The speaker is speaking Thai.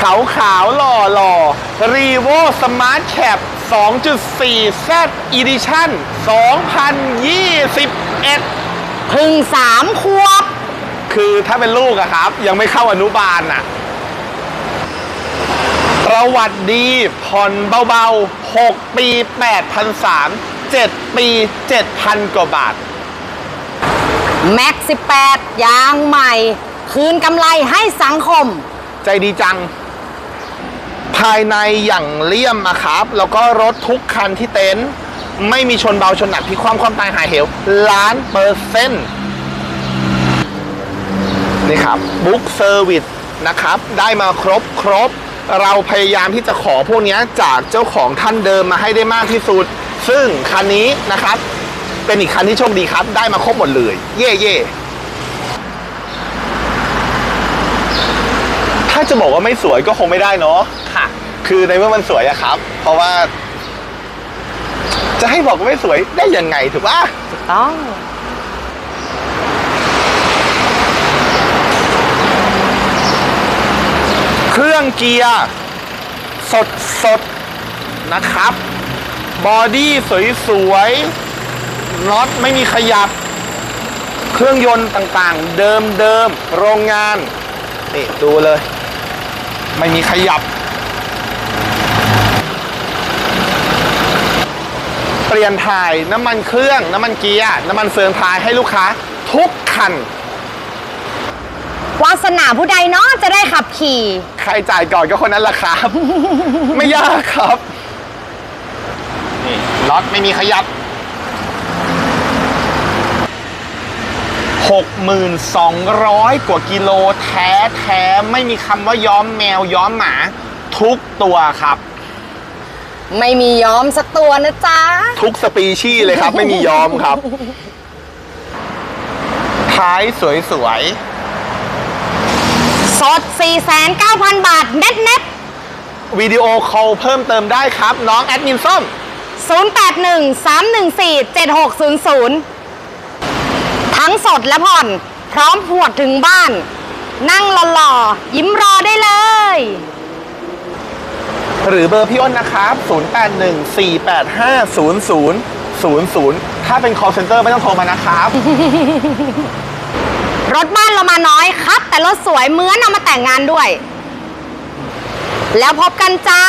ขาวขาวๆหล่อหล่อรีโวสมาร์ทแคป2.4 Z Edition 2021 เพึ่งสามขวบ คือถ้าเป็นลูกอะครับ ยังไม่เข้าอนุบาลน่ะ ประวัติดีผ่อนเบาๆ 6 ปี 8,300 7 ปี 7,000 กว่าบาท แม็ก 18 ยางใหม่ คืนกำไรให้สังคม ใจดีจัง ภายในอย่างเลี่ยมอะครับ แล้วก็รถทุกคันที่เต็นท์ไม่มีชนเบาชนหนักพลิกความความตายหายเหวล้านเปอร์เซ็นต์นี่ครับบุ๊กเซอร์วิสนะครับ ได้มาครบครบ เราพยายามที่จะขอพวกนี้จากเจ้าของท่านเดิมมาให้ได้มากที่สุด ซึ่งคันนี้นะครับ เป็นอีกคันที่โชคดีครับ ได้มาครบหมดเลย เย่เย่ถ้าจะบอกว่าไม่สวยก็คงไม่ได้เนาะ ค่ะคือในเมื่อมันสวยอะครับ เพราะว่า จะให้บอกว่าไม่สวยได้ยังไงถูกปะต้อง เครื่องเกียร์สดสดๆนะครับ บอดี้สวยๆน็อตไม่มีขยับ เครื่องยนต์ต่างๆ เดิมๆโรงงาน นี่ ดูเลย ไม่มีขยับ เปลี่ยนถ่ายน้ำมันเครื่อง น้ำมันเกียร์น้ำมันเฟืองท้ายให้ลูกค้าทุกคัน วาสนาผู้ใดเนาะจะได้ขับขี่ ใครจ่ายก่อนก็คนนั้นแหละครับ ไม่ยากครับนี่ล็อตไม่มีขยับ 6,200 กว่ากิโลแท้แท้ๆไม่มีคำว่าย้อมแมวย้อมหมา ทุกตัวครับ ไม่มีย้อมสักตัวนะจ๊ะ ทุกสปีชีส์เลยครับ ไม่มีย้อมครับ ท้ายสวยสด 4,900 บาท เน็ตเน็ตๆวิดีโอคอลเพิ่มเติมได้ครับ น้องแอดมินส้ม 081 314 7600 ทั้งสดและผ่อน พร้อมผวดถึงบ้าน นั่งหล่อๆยิ้มรอได้เลย หรือเบอร์พี่อ้นนะครับ 0814850000 ถ้าเป็น call center ไม่ต้องโทรมานะครับ รถบ้านเรามาน้อยครับ แต่รถสวยเหมือนเอามาแต่งงานด้วย แล้วพบกันจ้า